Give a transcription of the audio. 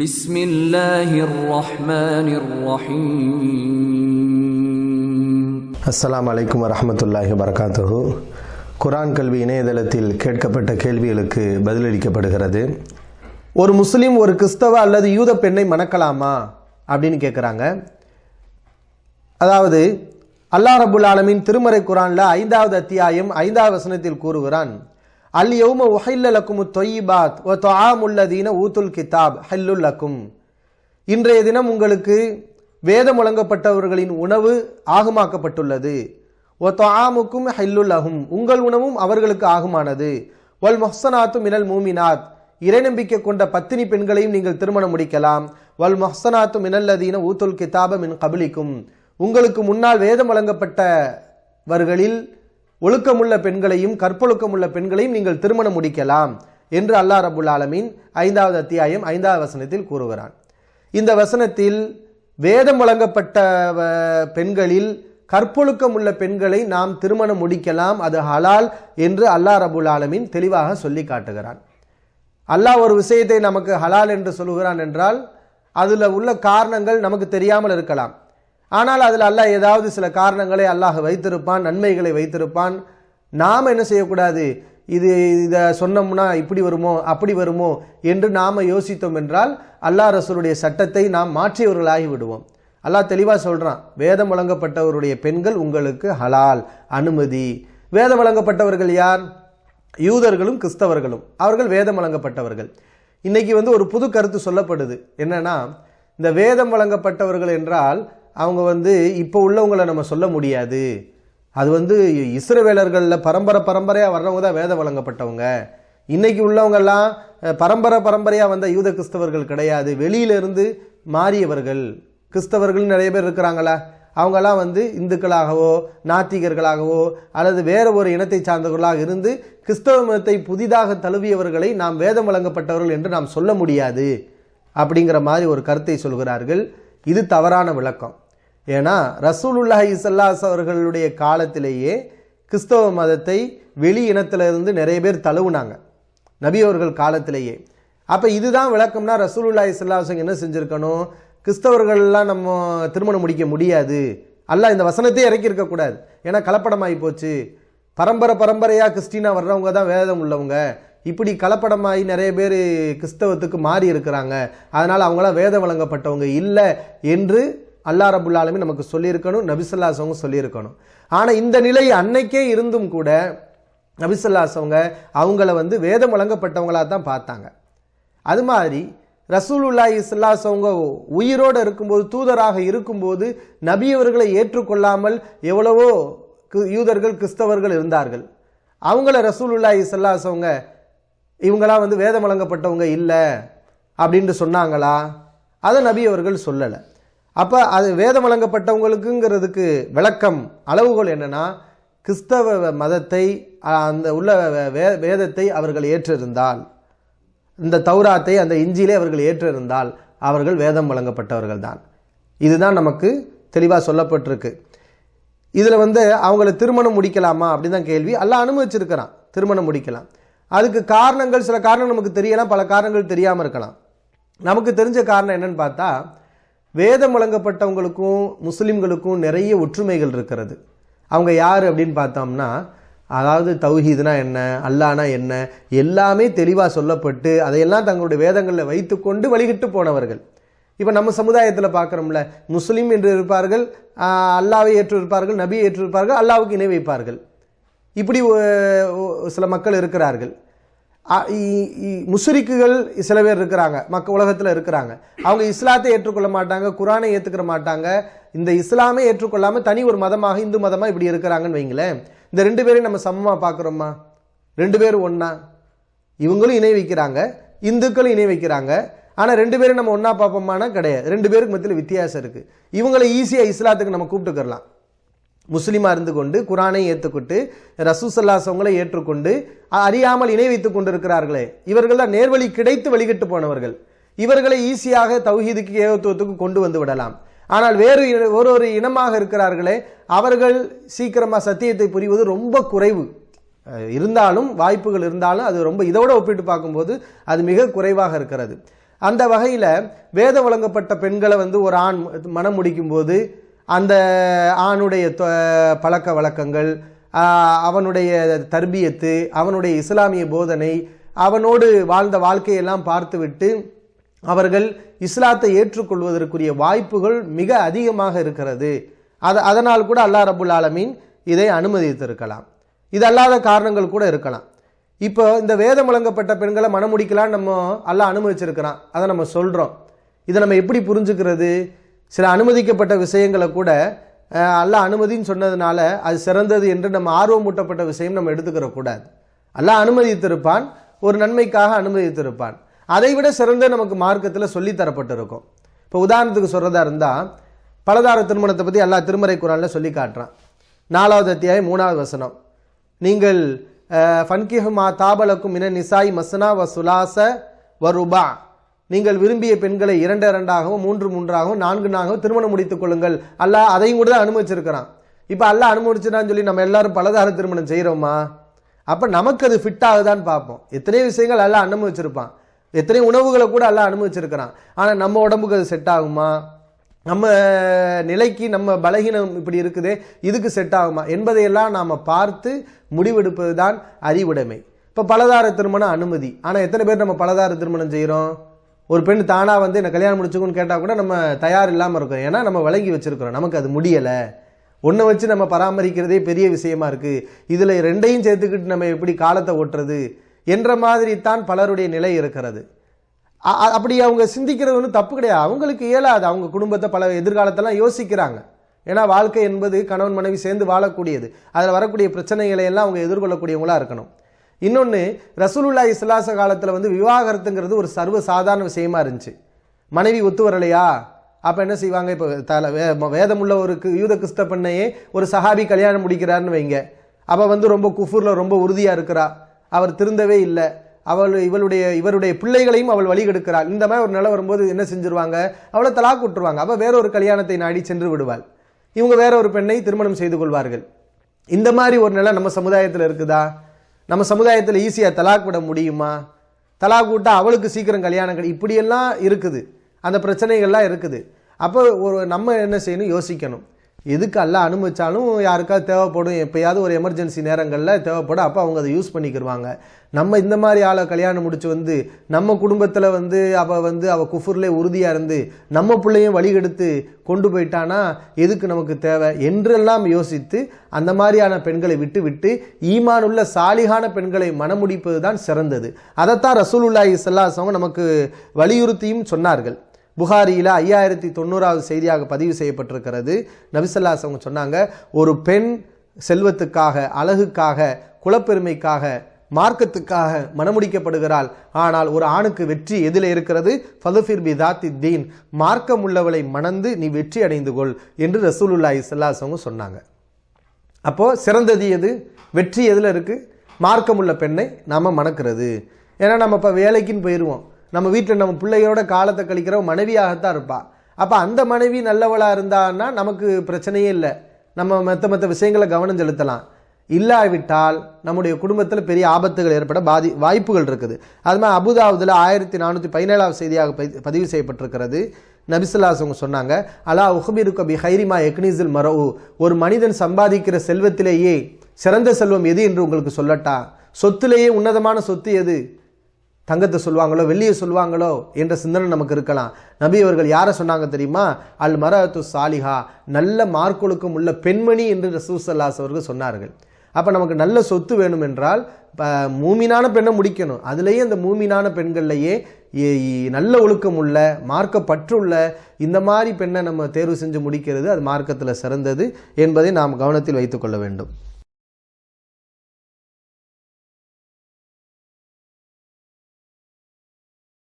بسم الله الرحمن الرحيم அஸ்ஸலாமு அலைக்கும் வரஹ்மத்துல்லாஹி வரகாத்துஹு குர்ஆன் கல்வி இணையதளத்தில் கேட்கப்பட்ட கேள்விகளுக்கு பதிலளிக்கப்படுகிறது ஒரு முஸ்லீம் ஒரு கிறிஸ்தவ அல்லது யூத பெண்ணை மணக்கலாமா அப்படின்னு கேட்குறாங்க அதாவது அல்லாஹ் ரபுல் ஆலமீன் திருமறை குரான்ல ஐந்தாவது அத்தியாயம் ஐந்தாவது வசனத்தில் கூறுகிறான் அல் யௌம உஹைல்ல லக்கும் தொய்யிபாத் ஒ தொஆமுல்லதீன ஊத்துல் கிதாப் ஹல்லுல் லக்கும் இன்றைய தினம் உங்களுக்கு வேதம் வழங்கப்பட்டவர்களின் உணவு ஆகுமாக்கப்பட்டுள்ளது. ஒ தொஆமுக்கும் ஹல்லுல்லஹும் உங்கள் உணவும் அவர்களுக்கு ஆகுமானது. வல் மொஹ்சனாத்து மினல் மூமினாத் இறைநம்பிக்கை கொண்ட பத்தினி பெண்களையும் நீங்கள் திருமணம் முடிக்கலாம். வல் மொஹ்சனாத்து மினல்லதீன ஊத்துல் கிதாப மின் கபலிக்கும் உங்களுக்கு முன்னால் வேதம் வழங்கப்பட்டவர்களில் ஒழுக்கமுள்ள பெண்களையும் கற்பொழுக்கமுள்ள பெண்களையும் நீங்கள் திருமணம் முடிக்கலாம் என்று அல்லாஹ் ரபுல் ஆலமீன் ஐந்தாவது அத்தியாயம் ஐந்தாவது வசனத்தில் கூறுகிறான். இந்த வசனத்தில் வேதம் வழங்கப்பட்ட பெண்களில் கற்பொழுக்கம் உள்ள பெண்களை நாம் திருமணம் முடிக்கலாம் அது ஹலால் என்று அல்லாஹ் ரபுல் ஆலமீன் தெளிவாக சொல்லி காட்டுகிறான். அல்லாஹ் ஒரு விஷயத்தை நமக்கு ஹலால் என்று சொல்லுகிறான் என்றால் அதில் உள்ள காரணங்கள் நமக்கு தெரியாமல் இருக்கலாம். ஆனால் அதில் அல்லாஹ் ஏதாவது சில காரணங்களை அல்லாஹ் வைத்திருப்பான் நன்மைகளை வைத்திருப்பான். நாம் என்ன செய்யக்கூடாது? இது இதை சொன்னோம்னா இப்படி வருமோ அப்படி வருமோ என்று நாம் யோசித்தோம் என்றால் அல்லாஹ் ரசூலுடைய சட்டத்தை நாம் மாற்றியவர்களாகி விடுவோம். அல்லாஹ் தெளிவாக சொல்கிறான் வேதம் வழங்கப்பட்டவருடைய பெண்கள் உங்களுக்கு ஹலால் அனுமதி. வேதம் வழங்கப்பட்டவர்கள் யார்? யூதர்களும் கிறிஸ்தவர்களும். அவர்கள் வேதம் வழங்கப்பட்டவர்கள். இன்னைக்கு வந்து ஒரு புது கருத்து சொல்லப்படுது. என்னன்னா இந்த வேதம் வழங்கப்பட்டவர்கள் என்றால் அவங்க வந்து இப்போ உள்ளவங்களை நம்ம சொல்ல முடியாது. அது வந்து இஸ்ரவேலர்களில் பரம்பரை பரம்பரையாக வர்றவங்க தான் வேதம் வழங்கப்பட்டவங்க. இன்னைக்கு உள்ளவங்கெல்லாம் பரம்பரை பரம்பரையாக வந்த யூத கிறிஸ்தவர்கள் கிடையாது. வெளியிலிருந்து மாறியவர்கள். கிறிஸ்தவர்கள் நிறைய பேர் இருக்கிறாங்களா? அவங்கெல்லாம் வந்து இந்துக்களாகவோ நாத்திகர்களாகவோ அல்லது வேற ஒரு இனத்தை சார்ந்தவர்களாக இருந்து கிறிஸ்தவ மதத்தை புதிதாக தழுவியவர்களை நாம் வேதம் வழங்கப்பட்டவர்கள் என்று நாம் சொல்ல முடியாது. அப்படிங்கிற மாதிரி ஒரு கருத்தை சொல்கிறார்கள். இது தவறான விளக்கம். ஏன்னா ரசூலுல்லாஹி ஸல்லல்லாஹு அவர்களுடைய காலத்திலேயே கிறிஸ்தவ மதத்தை வெளி இனத்திலிருந்து நிறைய பேர் தழுவுனாங்க. நபி அவர்கள் காலத்திலேயே. அப்போ இதுதான் விளக்கம்னா ரசூலுல்லாஹி ஸல்லல்லாஹு என்ன செஞ்சுருக்கணும்? கிறிஸ்தவர்கள்லாம் நம்ம திருமணம் முடிக்க முடியாது. அல்ல இந்த வசனத்தை இறக்கியிருக்கக்கூடாது ஏன்னா கலப்படமாகி போச்சு. பரம்பரை பரம்பரையாக கிறிஸ்டினா வர்றவங்க தான் வேதம் உள்ளவங்க. இப்படி கலப்படமாகி நிறைய பேர் கிறிஸ்தவத்துக்கு மாறி இருக்கிறாங்க. அதனால் அவங்களாம் வேதம் வழங்கப்பட்டவங்க இல்லை என்று அல்லா ரபுல் நமக்கு சொல்லியிருக்கணும் நபிசல்லாசவங்க சொல்லியிருக்கணும். ஆனால் இந்த நிலை அன்னைக்கே இருந்தும் கூட நபிசல்லாசவங்க அவங்கள வந்து வேதம் வழங்கப்பட்டவங்களாக தான் பார்த்தாங்க. அது மாதிரி ரசூலுல்லாஹி ஸல்லல்லாஹு உயிரோடு இருக்கும்போது தூதராக இருக்கும்போது நபியவர்களை ஏற்றுக்கொள்ளாமல் எவ்வளவோ யூதர்கள் கிறிஸ்தவர்கள் இருந்தார்கள். அவங்கள ரசூலுல்லாஹி ஸல்லல்லாஹு இவங்களாம் வந்து வேதம் வழங்கப்பட்டவங்க இல்லை அப்படின்ட்டு சொன்னாங்களா? அதை நபி அவர்கள் சொல்லலை. அப்போ அது வேதம் வழங்கப்பட்டவங்களுக்குங்கிறதுக்கு விளக்கம் அளவுகோல் என்னென்னா கிறிஸ்தவ மதத்தை அந்த உள்ள வே- வேதத்தை அவர்கள் ஏற்றிருந்தால் இந்த தௌராத்தை அந்த இஞ்சியிலே அவர்கள் ஏற்றிருந்தால் அவர்கள் வேதம் வழங்கப்பட்டவர்கள் தான் இதுதான் நமக்கு தெளிவாக சொல்லப்பட்டிருக்கு. இதில் வந்து அவங்கள திருமணம் முடிக்கலாமா அப்படின்னு தான் கேள்வி. எல்லாம் அனுமதிச்சிருக்கிறான் திருமணம் முடிக்கலாம். அதுக்கு காரணங்கள் சில காரணங்கள் நமக்கு தெரியலாம் பல காரணங்கள் தெரியாமல் இருக்கலாம். நமக்கு தெரிஞ்ச காரணம் என்னன்னு பார்த்தா வேதம் வழங்கப்பட்டவங்களுக்கும் முஸ்லிம்களுக்கும் நிறைய ஒற்றுமைகள் இருக்கிறது. அவங்க யார் அப்படின்னு பார்த்தோம்னா அதாவது தௌஹீதுனா என்ன அல்லானா என்ன எல்லாமே தெளிவாக சொல்லப்பட்டு அதையெல்லாம் தங்களுடைய வேதங்களில் வைத்துக்கொண்டு வழிகிட்டு போனவர்கள். இப்போ நம்ம சமுதாயத்தில் பார்க்குறோம்ல முஸ்லீம் என்று இருப்பார்கள் அல்லாவை ஏற்று இருப்பார்கள் நபியை ஏற்று இருப்பார்கள் அல்லாவுக்கு இணை வைப்பார்கள். இப்படி சில மக்கள் இருக்கிறார்கள். முஷ்ரிக்குகள் சில பேர் இருக்கிறாங்க மக்க உலகத்தில் இருக்கிறாங்க. அவங்க இஸ்லாத்தை ஏற்றுக்கொள்ள மாட்டாங்க குரானை ஏற்றுக்கிற மாட்டாங்க. இந்த இஸ்லாமே ஏற்றுக்கொள்ளாமல் தனி ஒரு மதமாக இந்து மதமாக இப்படி இருக்கிறாங்கன்னு வைங்களேன். இந்த ரெண்டு பேரையும் நம்ம சமமாக பார்க்குறோமா? ரெண்டு பேரும் ஒன்றா இவங்களும் இணை வைக்கிறாங்க இந்துக்களும் இணை வைக்கிறாங்க. ஆனால் ரெண்டு பேரும் நம்ம ஒன்றா பார்ப்போமானா கிடையாது. ரெண்டு பேருக்கு மத்தியில் வித்தியாசம் இருக்குது இவங்களை ஈஸியாக இஸ்லாத்துக்கு நம்ம கூப்பிட்டுக்கிறலாம் முஸ்லீமாக இருந்து கொண்டு குரானை ஏற்றுக்கொண்டு ரசூசல்லாசவங்களை ஏற்றுக்கொண்டு அறியாமல் இணை வைத்துக் கொண்டிருக்கிறார்களே. இவர்கள் தான் நேர்வழி கிடைத்து வழிகட்டு போனவர்கள். இவர்களை ஈஸியாக தௌஹீதுக்கு ஏகத்துவத்துக்கு கொண்டு வந்து விடலாம். ஆனால் வேறு ஒரு ஒரு இனமாக இருக்கிறார்களே அவர்கள் சீக்கிரமாக சத்தியத்தை புரிவது ரொம்ப குறைவு. இருந்தாலும் வாய்ப்புகள் இருந்தாலும் அது ரொம்ப இதோட ஒப்பிட்டு பார்க்கும்போது அது மிக குறைவாக இருக்கிறது. அந்த வகையில் வேதம் வழங்கப்பட்ட பெண்களை வந்து ஒரு ஆண் மனம் முடிக்கும்போது அந்த ஆணுடைய தொ- பழக்க வழக்கங்கள் அவனுடைய தர்பியத்து அவனுடைய இஸ்லாமிய போதனை அவனோடு வாழ்ந்த வாழ்க்கையெல்லாம் பார்த்துவிட்டு அவர்கள் இஸ்லாத்தை ஏற்றுக்கொள்வதற்குரிய வாய்ப்புகள் மிக அதிகமாக இருக்கிறது. அது அதனால் கூட அல்லாஹ் ரபுல் ஆலமீன் இதை அனுமதித்திருக்கலாம். இது அல்லாத காரணங்கள் கூட இருக்கலாம். இப்போ இந்த வேதம் வழங்கப்பட்ட பெண்களை மனமுடிக்கலாம் நம்ம அல்லாஹ் அனுமதிச்சிருக்கிறான். அதை நம்ம சொல்கிறோம் இதை நம்ம எப்படி புரிஞ்சுக்கிறது? சில அனுமதிக்கப்பட்ட விஷயங்களை கூட அல்ல அல்லாஹ் அனுமதின்னு சொன்னதுனால அது சிறந்தது என்று நம்ம ஆர்வமூட்டப்பட்ட விஷயம் நம்ம எடுத்துக்கிறக்கூடாது அல்ல அல்லாஹ் அனுமதித்திருப்பான் ஒரு நன்மைக்காக அனுமதித்திருப்பான். அதை விட சிறந்த நமக்கு மார்க்கத்தில் சொல்லித் தரப்பட்டிருக்கும். இப்போ உதாரணத்துக்கு சொல்கிறதா இருந்தால் பலதார திருமணத்தை பற்றி எல்லா திருமறை குரானில் சொல்லி காட்டுறான். நாலாவது அத்தியாயம் மூணாவது வசனம். நீங்கள் ஃபன்கிஹுமா தாபலக்கும் இன நிசாய் மசனா வ சுலாச வ ருபா. நீங்கள் விரும்பிய பெண்களை இரண்டு இரண்டாகவும் மூன்று மூன்றாகவும் நான்கு நான்காகவும் திருமணம் முடித்துக் கொள்ளுங்கள். அல்லா அதையும் கூட தான் அனுமதிச்சிருக்கிறான். இப்போ அல்ல அனுமதிச்சிடான்னு சொல்லி நம்ம எல்லாரும் பலதார திருமணம் செய்கிறோமா அப்போ நமக்கு அது ஃபிட் ஆகுதான்னு பார்ப்போம். எத்தனையோ விஷயங்கள் எல்லாம் அனுமதிச்சிருப்பான். எத்தனை உணவுகளை கூட எல்லாம் அனுமதிச்சிருக்கிறான். ஆனால் நம்ம உடம்புக்கு அது செட் ஆகுமா? நம்ம நிலைக்கு நம்ம பலகீனம் இப்படி இருக்குதே இதுக்கு செட் ஆகுமா? என்பதையெல்லாம் நாம் பார்த்து முடிவெடுப்பது தான் அறிவுடைமை. இப்போ பலதார திருமணம் அனுமதி. ஆனால் எத்தனை பேர் நம்ம பலதார திருமணம் செய்கிறோம் ஒரு பெண் தானாக வந்து என்ன கல்யாணம் முடிச்சுக்கோன்னு கேட்டால் கூட நம்ம தயார் இல்லாமல் இருக்கோம். ஏன்னா நம்ம விளங்கி வச்சுருக்கிறோம். நமக்கு அது முடியலை. ஒன்றை வச்சு நம்ம பராமரிக்கிறதே பெரிய விஷயமா இருக்குது இதில் ரெண்டையும் சேர்த்துக்கிட்டு நம்ம எப்படி காலத்தை ஓட்டுறது என்ற மாதிரி தான் பலருடைய நிலை இருக்கிறது. அப்படி அவங்க சிந்திக்கிறது ஒன்றும் தப்பு கிடையாது. அவங்களுக்கு இயலாது. அவங்க குடும்பத்தை பல எதிர்காலத்தெல்லாம் யோசிக்கிறாங்க. ஏன்னா வாழ்க்கை என்பது கணவன் மனைவி சேர்ந்து வாழக்கூடியது. அதில் வரக்கூடிய பிரச்சனைகளை எல்லாம் அவங்க எதிர்கொள்ளக்கூடியவங்களா இருக்கணும். இன்னொன்று ரசூலுல்லா இஸ்லாச காலத்தில் வந்து விவாகரத்துங்கிறது ஒரு சர்வ சாதாரண விஷயமா இருந்துச்சு. மனைவி ஒத்து வரலையா? அப்போ என்ன செய்வாங்க? இப்போ தலை வே வேதமுள்ள ஒரு யூத கிறிஸ்த பெண்ணையே ஒரு சஹாபி கல்யாணம் முடிக்கிறாருன்னு வைங்க. அவள் வந்து ரொம்ப குஃபூரில் ரொம்ப உறுதியாக இருக்கிறா. அவர் திருந்தவே இல்லை. அவள் இவளுடைய இவருடைய பிள்ளைகளையும் அவள் வழிகெடுக்கிறாள் இந்த மாதிரி ஒரு நிலை வரும்போது என்ன செஞ்சிருவாங்க? அவளை தலாக் விட்டுருவாங்க. அவள் வேற ஒரு கல்யாணத்தை நாடி சென்று விடுவாள். இவங்க வேற ஒரு பெண்ணை திருமணம் செய்து கொள்வார்கள். இந்த மாதிரி ஒரு நிலை நம்ம சமுதாயத்தில் இருக்குதா? நம்ம சமுதாயத்தில் ஈஸியாக தலாக் விட முடியுமா? தலாக் விட்டால் அவளுக்கு சீக்கிரம் கல்யாணம் கிடை இப்படியெல்லாம் இருக்குது. அந்த பிரச்சனைகள்லாம் இருக்குது. அப்போ ஒரு நம்ம என்ன செய்யணும்? யோசிக்கணும். எதுக்கு எல்லாம் அனுமதிச்சாலும் யாருக்காவது தேவைப்படும் எப்பயாவது ஒரு எமர்ஜென்சி நேரங்களில் தேவைப்படும் அப்போ அவங்க அதை யூஸ் பண்ணிக்கிருவாங்க. நம்ம இந்த மாதிரி ஆளை கல்யாணம் முடிச்சு வந்து நம்ம குடும்பத்தில் வந்து அவள் வந்து அவள் குஃபுர்லே உறுதியாக இருந்து நம்ம பிள்ளையும் வழிகெடுத்து கொண்டு போயிட்டானா எதுக்கு நமக்கு தேவை என்றெல்லாம் யோசித்து அந்த மாதிரியான பெண்களை விட்டு விட்டு ஈமானுள்ள சாலிகான பெண்களை மணமுடிப்பது தான் சிறந்தது. அதைத்தான் ரசூலுல்லாஹி சல்லாசவங்க நமக்கு வலியுறுத்தியும் சொன்னார்கள். புகாரியில் ஐயாயிரத்தி தொண்ணூறாவது செய்தியாக பதிவு செய்யப்பட்டிருக்கிறது. நபிசல்லாஸ் அவங்க சொன்னாங்க ஒரு பெண் செல்வத்துக்காக அழகுக்காக குலப்பெருமைக்காக மார்க்கத்துக்காக மணமுடிக்கப்படுகிறாள் ஆனால் ஒரு ஆணுக்கு வெற்றி எதில் இருக்கிறது? ஃபதுஃபிர் பி தாத்தி தீன் மார்க்கம் உள்ளவளை மணந்து நீ வெற்றி அடைந்து கொள் என்று ரசூலுல்லாஹி ஸல்லல்லாஹு அவங்க சொன்னாங்க. அப்போது சிறந்தது எது? வெற்றி எதில் இருக்குது மார்க்கமுள்ள பெண்ணை நாம் மணக்கிறது. ஏன்னா நம்ம இப்போ வேலைக்குன்னு போயிடுவோம் நம்ம வீட்டில் நம்ம பிள்ளையோட காலத்தை கழிக்கிற மனைவியாகத்தான் இருப்பா. அப்போ அந்த மனைவி நல்லவளாக இருந்தான்னா நமக்கு பிரச்சனையே இல்லை. நம்ம மற்ற மற்ற விஷயங்களை கவனம் செலுத்தலாம். இல்லாவிட்டால் நம்முடைய குடும்பத்தில் பெரிய ஆபத்துகள் ஏற்பட பாதி வாய்ப்புகள் இருக்குது. அது மாதிரி அபுதாவுதில் ஆயிரத்தி நானூற்றி பதினேழாவது செய்தியாக பதி- பதிவு செய்யப்பட்டிருக்கிறது. நபிசுல்லாஸ் அவங்க சொன்னாங்க அலா உஹபிருக்கு பி ஹைரிமா எக்னிசில் மரவு ஒரு மனிதன் சம்பாதிக்கிற செல்வத்திலேயே சிறந்த செல்வம் எது என்று உங்களுக்கு சொல்லட்டா? சொத்திலேயே உன்னதமான சொத்து எது? தங்கத்தை சொல்லுவாங்களோ வெள்ளியை சொல்லுவாங்களோ என்ற சிந்தனை நமக்கு இருக்கலாம். நபி அவர்கள் யாரை சொன்னாங்க தெரியுமா? அல் மரத்து சாலிஹா நல்ல மார்க்கொழுக்கம் உள்ள பெண்மணி என்று ரசூசல்லாஸ் அவர்கள் சொன்னார்கள். அப்போ நமக்கு நல்ல சொத்து வேணும் என்றால் இப்போ மூமினான பெண்ணை முடிக்கணும். அதுலேயே அந்த மூமினான பெண்கள்லையே நல்ல ஒழுக்கம் உள்ள மார்க்க பற்றுள்ள இந்த மாதிரி பெண்ணை நம்ம தேர்வு செஞ்சு முடிக்கிறது அது மார்க்கத்தில் சிறந்தது என்பதை நாம் கவனத்தில் வைத்துக்கொள்ள வேண்டும்.